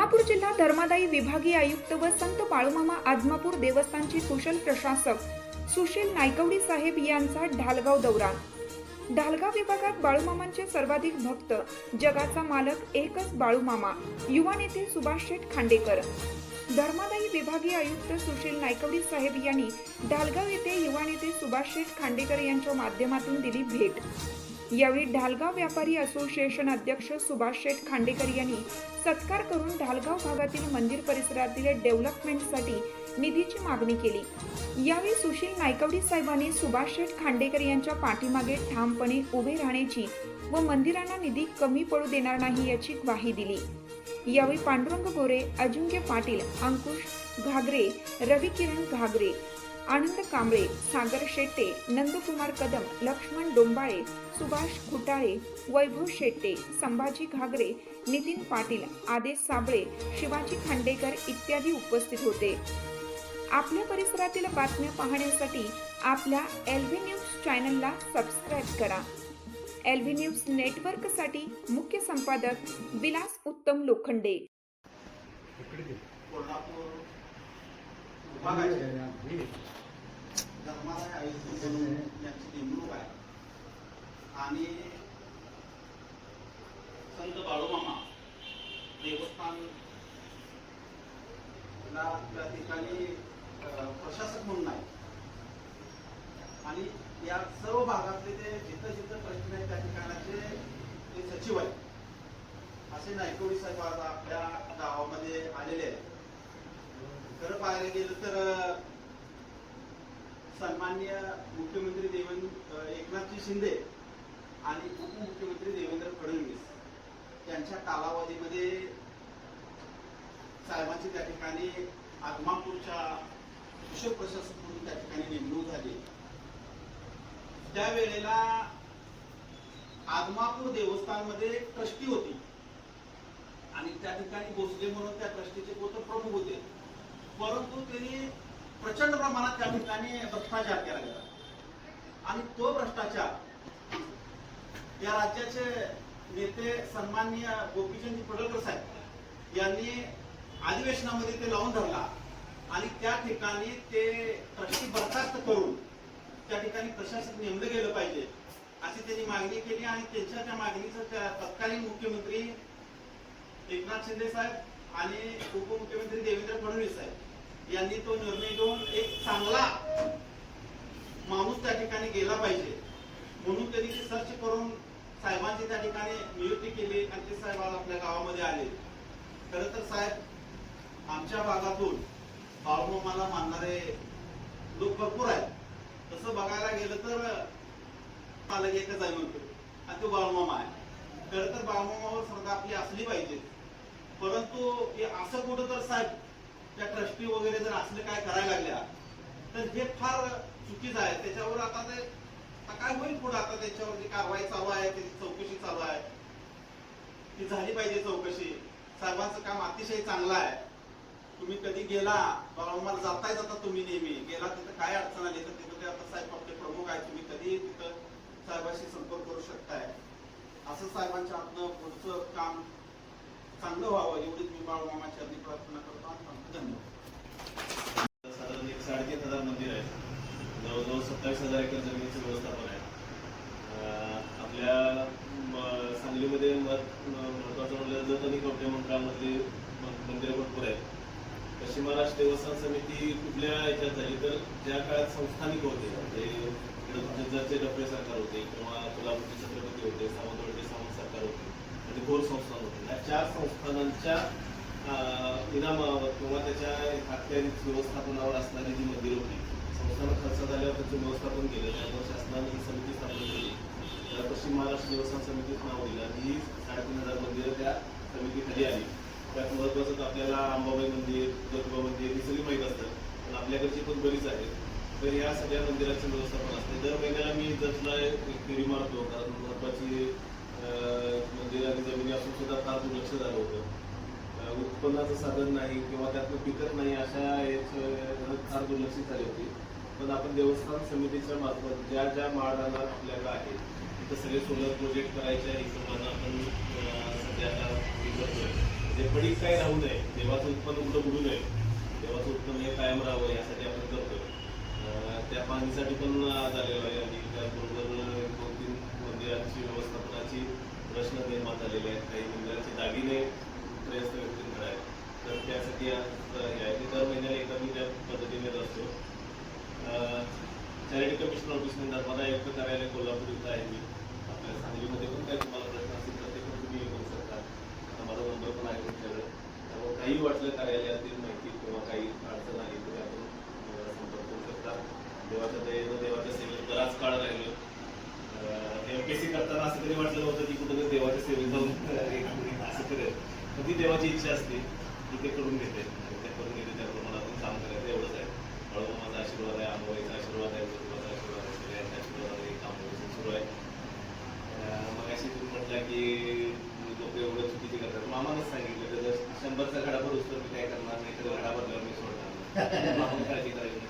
कोल्हापूर जिल्हा धर्मादायी विभागीय आयुक्त व संत बाळूमामा आजमापूर देवस्थानचे कुशल प्रशासक सुशील नायकवडी साहेब यांचा ढालगाव दौरा. ढालगाव विभागात बाळूमामांचे सर्वाधिक भक्त जगाचा मालक एकच बाळूमामा युवा नेते सुभाष शेठ खांडेकर. धर्मादायी विभागीय आयुक्त सुशील नायकवडी साहेब यांनी ढालगाव येथे युवा नेते सुभाष शेठ खांडेकर यांच्या माध्यमातून दिली भेट. यावेळी ढालगाव व्यापारी असोसिएशन अध्यक्ष सुभाष शेठ खांडेकर यांनी सत्कार करून ढालगाव भागातील मंदिर परिसरातील डेव्हलपमेंटसाठी निधीची मागणी केली. यावेळी सुशील नायकवडी साहेबांनी सुभाष शेठ खांडेकर यांच्या पाठीमागे ठामपणे उभे राहण्याची व मंदिरांना निधी कमी पडू देणार नाही याची ग्वाही दिली. यावेळी पांडुरंग गोरे अजिंक्य पाटील अंकुश घागरे रवी किरण घागरे आनंद कांबळे सागर शेट्टे नंदकुमार कदम लक्ष्मण डोंबाळे सुभाष खुटाळे वैभव शेट्टे संभाजी घागरे नितीन पाटील आदेश साबळे शिवाजी खांडेकर इत्यादी उपस्थित होते. आपल्या परिसरातील बातम्या पाहण्यासाठी आपल्या एल व्ही न्यूज चॅनलला सबस्क्राईब करा. एल व्ही न्यूज नेटवर्कसाठी मुख्य संपादक विलास उत्तम लोखंडे. कोल्हापूर. धर्मादाय आयुक्त म्हणून यांची नेमणूक आहे. आणि संत बाळूमामा देवस्थान त्या ठिकाणी प्रशासक म्हणून आहे. आणि या सर्व भागातले ते जिथं जिथं प्रश्न आहे त्या ठिकाणाचे ते सचिव आहेत. असे नायकोडी साहेब आज आपल्या गावामध्ये आलेले आहेत. खरं पाहायला गेलं तर सन्माननीय मुख्यमंत्री देवेंद्र एकनाथजी शिंदे आणि उपमुख्यमंत्री देवेंद्र फडणवीस यांच्या कालावधीमध्ये साहेबांची त्या ठिकाणी आदमापूरच्या कुशल प्रशासक म्हणून त्या ठिकाणी नेमणूक झाली. त्यावेळेला आदमापूर देवस्थानमध्ये ट्रस्टी होती आणि त्या ठिकाणी भोसले म्हणून त्या ट्रस्टीचे पोत प्रमुख होते. परंतु त्यांनी प्रचंड प्रमाणात त्या ठिकाणी भ्रष्टाचार केला गेला. आणि तो भ्रष्टाचार या राज्याचे नेते सन्माननीय गोपीचंद पडळकर साहेब यांनी अधिवेशनामध्ये ते लावून धरला आणि त्या ठिकाणी ते ट्रस्टी बरखास्त करून त्या ठिकाणी प्रशासक नेमलं गेलं पाहिजे अशी त्यांनी मागणी केली आणि त्यांच्या त्या मागणीचं त्या तत्कालीन मुख्यमंत्री एकनाथ शिंदे साहेब आणि उपमुख्यमंत्री देवेंद्र फडणवीस साहेब यांनी तो निर्णय घेऊन एक चांगला माणूस त्या ठिकाणी गेला पाहिजे. म्हणून त्यांनी ते सर्च करून साहेबांची त्या ठिकाणी नियुक्ती केली आणि ते साहेब आज आपल्या गावामध्ये आले. खर तर साहेब आमच्या भागातून बाळूमामाला मानणारे लोक भरपूर आहेत. तसं बघायला गेलं तर पालक एकच आहे म्हणतो आणि तो बाळूमामा आहे. खरं तर बाळूमामावर श्रद्धा आपली असली पाहिजे. परंतु हे असं कुठं तर साहेब त्या ट्रस्टी वगैरे जर असले काय करायला लागल्या तर हे फार चुकीचं आहे. त्याच्यावर आता ते काय होईल पुढे? आता त्याच्यावर जी कारवाई चालू आहे त्याची चौकशी चालू आहे. ती झाली पाहिजे चौकशी. साहेबांचं काम अतिशय चांगलं आहे. तुम्ही कधी गेला बाबा जाताय जाता तुम्ही नेहमी. गेला तिथं काय अडचण आली? तर तिथं ते आता साहेब आपले प्रमुख आहे तुम्ही कधी तिथं साहेबांशी संपर्क करू शकताय. असं साहेबांच्या हातनं पुढचं काम चांगलं व्हावं एवढीच मी बाळूमामा अगदी प्रार्थना करतो आणि थांबतो. धन्यवाद. साधारण एक साडेतीन हजार मंदिर आहे जवळजवळ सत्तावीस हजार एकर जमिनीचं व्यवस्थापन आहे. आपल्या सांगलीमध्ये महत्वाचं म्हणलं जत आणि कवठे मंडळामधली मंदिरं भरपूर आहेत. पश्चिम महाराष्ट्र देवस्थान समिती कुठल्या याच्यात झाली तर ज्या काळात संस्थानिक होते म्हणजे जतचे डफळे सरकार होते किंवा कोल्हापूरचे छत्रपती होते सावंतवाडीचे सावंत सरकार होते म्हणजे आणि गोर संस्थान होते. या चार संस्थानांच्या इनामावर किंवा त्याच्या अखत्यारीत व्यवस्थापनावर असणारी जी मंदिरं होती संस्थानं खर्च झाल्यावर त्याचं व्यवस्थापन केलं त्यामुळे शासनाने ही समिती स्थापन केली. त्याला पश्चिम महाराष्ट्र देवस्थान समितीत नाव दिलं आणि ही साडेतीन हजार मंदिरं त्या समितीखाली आली. त्यात महत्वाचं तर आपल्याला अंबाबाई मंदिर ज्योतिबा मंदिर ही सगळी माहीत असतात पण आपल्याकडची पण बरीच आहेत. तर या सगळ्या मंदिराचं व्यवस्थापन असते. दर महिन्याला मी जसला एक फेरी मारतो कारण महत्वाची मंदिर म्हणजे आणि जमिनी असून सुद्धा फार दुर्लक्ष झालं होतं. उत्पन्नाचं साधन नाही किंवा त्यातनं पिकत नाही अशा याचं फार दुर्लक्षित झाली होती. पण आपण देवस्थान समितीच्या मार्फत ज्या ज्या माळाला आपल्याला आहे तिथं सगळे सोलर प्रोजेक्ट करायच्या हिशोबानं आपण सध्या आता हे करतोय. म्हणजे पडीक काही राहू नये देवाचं उत्पन्न कुठं बुडू नये देवाचं उत्पन्न हे कायम राहावं यासाठी आपण करतोय. त्या पाहणीसाठी पण आज आहे आणि त्याचबरोबर दोन तीन मंदिरांची व्यवस्थापनाची प्रश्न निर्माण झालेले आहेत. काही मंदिरांचे दागिने त्रयस्थ व्यक्तींकडे आहेत. तर त्यासाठी आज दर महिन्याला एकदा मी त्या पद्धतीने असतो चॅरिटी कमिशनर ऑफिस मला आयुक्त कार्यालय कोल्हापूर इथं आहे मी. आपल्या सांगलीमध्ये पण काही तुम्हाला प्रश्न असतील तर ते पण तुम्ही येऊ शकता. माझा नंबर पण आहे तुमच्याकडे. त्यामुळे काही वाटलं कार्यालयातील माहिती किंवा काही अडचण आली तरी आपण मला संपर्क करू शकता देवाच्या दयेनं देवाच्या सेवेत बराच काळ राहिलो एमपीएससी करताना असं कधी वाटलं नव्हतं की कुठं देवाच्या सेवेत जाऊन एक असं ती देवाची इच्छा असते ती ते करून घेते. आणि ते करून घेते त्याप्रमाणे आपण काम करायचं एवढंच आहे. माझा आशीर्वाद आहे अनुभवाचा आशीर्वाद आहे गुरुवाचा आशीर्वाद आहे सगळ्यांच्या आशीर्वादाने काम व्यवस्थित सुरू आहे. मग अशी तुम्ही म्हटलं की लोक एवढं चुकीची करतात. मामानंच सांगितलं तर जर शंभरचा घडा भरूस तर मी काय करणार नाही तर घडा भरल्यावर मी सोडणार. मामाने काळजी करायची